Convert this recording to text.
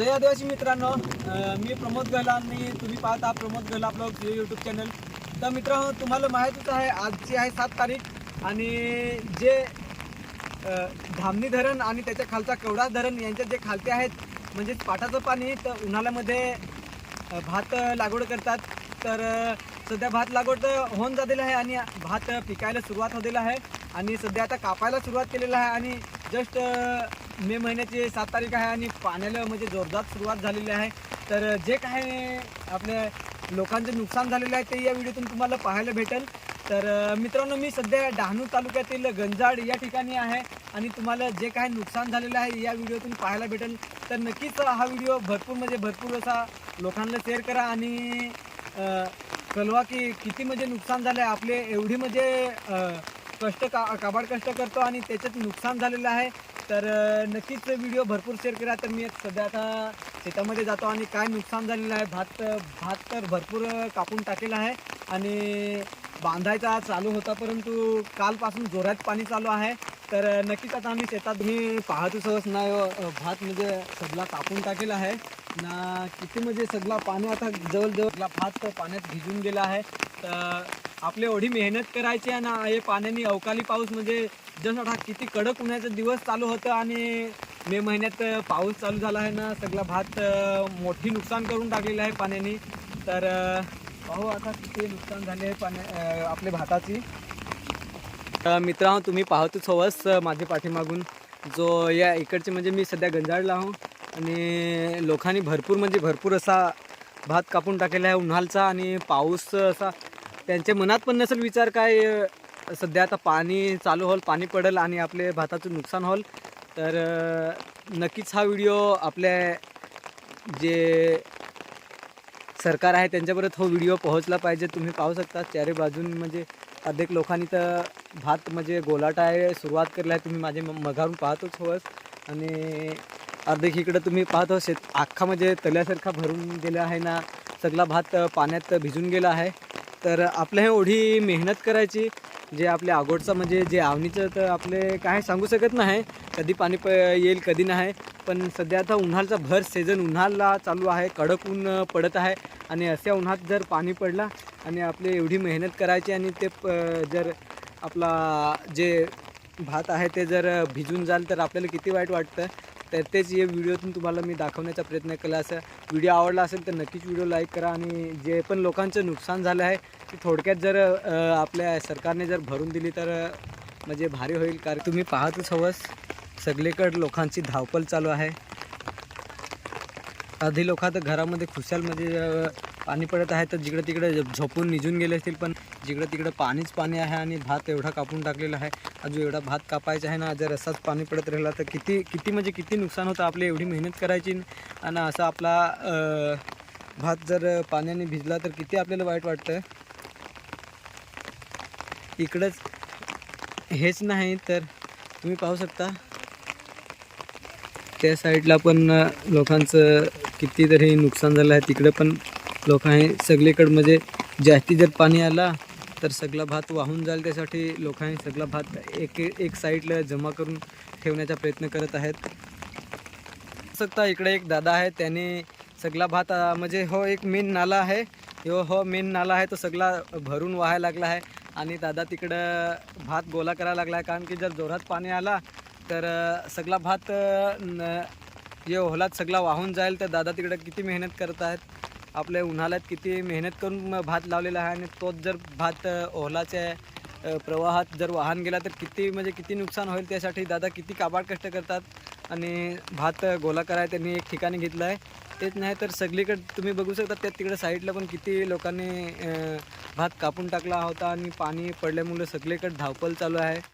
जय आदिवासी मित्रांनो. मी प्रमोद गहला आणि तुम्ही पाहता Pramod Gahala blog YouTube channel तर मित्रांनो तुम्हाला माहीतच आहे आजची आहे सात तारीख आणि जे धामनी धामणी धरण आणि त्याच्या खालचा कवडा धरण यांच्या जे खालते आहेत म्हणजे पाटाचं पाणी तर उन्हाळ्यामध्ये भात लागवड करतात. तर सध्या भात लागवड होऊन झालेलं आहे आणि भात पिकायला सुरुवात होतेला आहे. आणि सध्या आता कापायला सुरुवात केलेलं आहे आणि जस्ट मे महिन्याची सात तारीख आहे आणि पाण्याला म्हणजे जोरदार सुरुवात झालेली आहे. तर जे काही आपल्या लोकांचे नुकसान झालेलं आहे ते या व्हिडिओतून तुम्हाला पाहायला भेटेल. तर मित्रांनो मी सध्या डहाणू तालुक्यातील गंजाड या ठिकाणी आहे आणि तुम्हाला जे काही नुकसान झालेलं आहे या व्हिडिओतून पाहायला भेटेल. तर नक्कीच हा व्हिडिओ भरपूर म्हणजे भरपूर असा लोकांना शेअर करा आणि कळवा की किती म्हणजे नुकसान झालं आहे आपले एवढी म्हणजे कष्ट का काबाड कष्ट करतो आणि त्याच्यात नुकसान झालेलं आहे. तर नक्कीच व्हिडिओ भरपूर शेअर करा. तर मी सध्या आता शेतामध्ये जातो आणि काय नुकसान झालेलं आहे भात भात तर भरपूर कापून टाकलेला आहे. आणि बांधायचा चालू होता परंतु कालपासून जोरात पाणी चालू आहे. तर नक्कीच आता आम्ही शेतात मी पाहतो सहज नाही भात म्हणजे सगळा कापून टाकेला आहे. ना किती म्हणजे सगळा पाणी आता जवळजवळ भात पाण्यात भिजून गेला आहे. तर आपली एवढी मेहनत करायची आहे ना हे पाण्याने अवकाळी पाऊस म्हणजे जसं हा किती कडक उन्हाचा दिवस चालू होतं आणि मे महिन्यात पाऊस चालू झाला आहे ना सगळा भात मोठी नुकसान करून टाकलेलं आहे पाण्याने. तर पाहू आता किती नुकसान झाले आहे पाण्या आपल्या भाताची. तर मित्रांनो तुम्ही पाहतोच हवंच माझ्या पाठीमागून जो या इकडचे म्हणजे मी सध्या गंजाळला आहो. आणि लोकांनी भरपूर म्हणजे भरपूर असा भात कापून टाकलेला आहे उन्हाळचा आणि पाऊस असा त्यांच्या मनात पण नसेल विचार काय अ, सध्या आता पाणी चालू होईल पाणी पडेल आणि आपले भाताचं नुकसान होईल तर अ, नक्कीच हा व्हिडिओ आपल्या जे सरकार आहे त्यांच्यापर्यंत हो व्हिडिओ पोहोचला पाहिजे. तुम्ही पाहू शकता चारे बाजून म्हणजे अनेक लोकांनी तर भात म्हणजे गोलाटा आहे सुरुवात केलं आहे तुम्ही माझे म- मघारून पाहतोच होस आणि अर्धेक इकडं तुम्ही पाहतो शेत अख्खा म्हणजे तल्यासारखा भरून गेला आहे ना सगळा भात पाण्यात भिजून गेला आहे. तर आपलं हे एवढी मेहनत करायची जे आपल्या आगोडचं म्हणजे जे आवनीचं तर आपले काय सांगू शकत नाही कधी पाणी प येईल कधी नाही. पण सध्या आता उन्हाळचा भर सीझन उन्हाळा चालू आहे कडक ऊन पडत आहे. आणि अशा उन्हात जर पाणी पडला आणि आपली एवढी मेहनत करायची आणि ते प जर आपला जे भात आहे ते जर भिजून जाल तर आपल्याला किती वाईट वाटतं. तर तेच या व्हिडिओतून तुम्हाला मी दाखवण्याचा प्रयत्न केला असं व्हिडिओ आवडला असेल तर नक्कीच व्हिडिओ लाईक करा आणि जे पण लोकांचं नुकसान झालं आहे ते थोडक्यात जर आपल्या सरकारने जर भरून दिली तर म्हणजे भारी होईल. कारण तुम्ही पाहतच हवंच सगळीकडे लोकांची धावपळ चालू आहे. आधी लोक आता घरामध्ये खुशाल म्हणजे पाणी पडत आहे तर जिकडे तिकडे झोपून निजून गेले असतील पण जिकडं तिकडं पाणीच पाणी आहे आणि भात एवढा कापून टाकलेला आहे. अजून एवढा भात कापायचा आहे ना जर असाच पाणी पडत राहिला तर किती किती म्हणजे किती नुकसान होतं आपली एवढी मेहनत करायची? आणि असा आपला भात जर पाण्याने भिजला तर किती आपल्याला वाईट वाटतं इकडंच हेच नाही तर तुम्ही पाहू शकता. त्या साईडला पण लोकांचं कितीतरी नुकसान झालं आहे तिकडे पण लोकांनी सगळीकडं म्हणजे जास्ती जर पाणी आला तर सगळा भात वाहून जाईल त्यासाठी लोकांनी सगळा भात एक एक साईडला जमा करून ठेवण्याचा प्रयत्न करत आहेत. सकता इकडे एक दादा आहे. त्याने सगळा भात म्हणजे हो एक मेन नाला आहे. हो हो मेन नाला आहे. तो सगळा भरून वाहायला लागला आहे. आणि दादा तिकडं भात गोला करायला लागला आहे. कारण की जर जोरात पाणी आला तर सगळा भात न जे ओहलात सगळा वाहून जाईल तर दादा तिकडं किती मेहनत करत आहेत? आपल्या उन्हाळ्यात किती मेहनत करून भात लावलेला आहे आणि तोच जर भात ओहलाच्या प्रवाहात जर वाहन गेला तर किती म्हणजे किती नुकसान होईल त्यासाठी दादा किती काबाड कष्ट करतात? आणि भात गोला करायला त्यांनी एक ठिकाणी घेतलं आहे तेच नाही तर सगळीकडे तुम्ही बघू शकता त्या तिकडे साईडला पण किती लोकांनी भात कापून टाकला होता आणि पाणी पडल्यामुळे सगळीकडे धावपळ चालू आहे.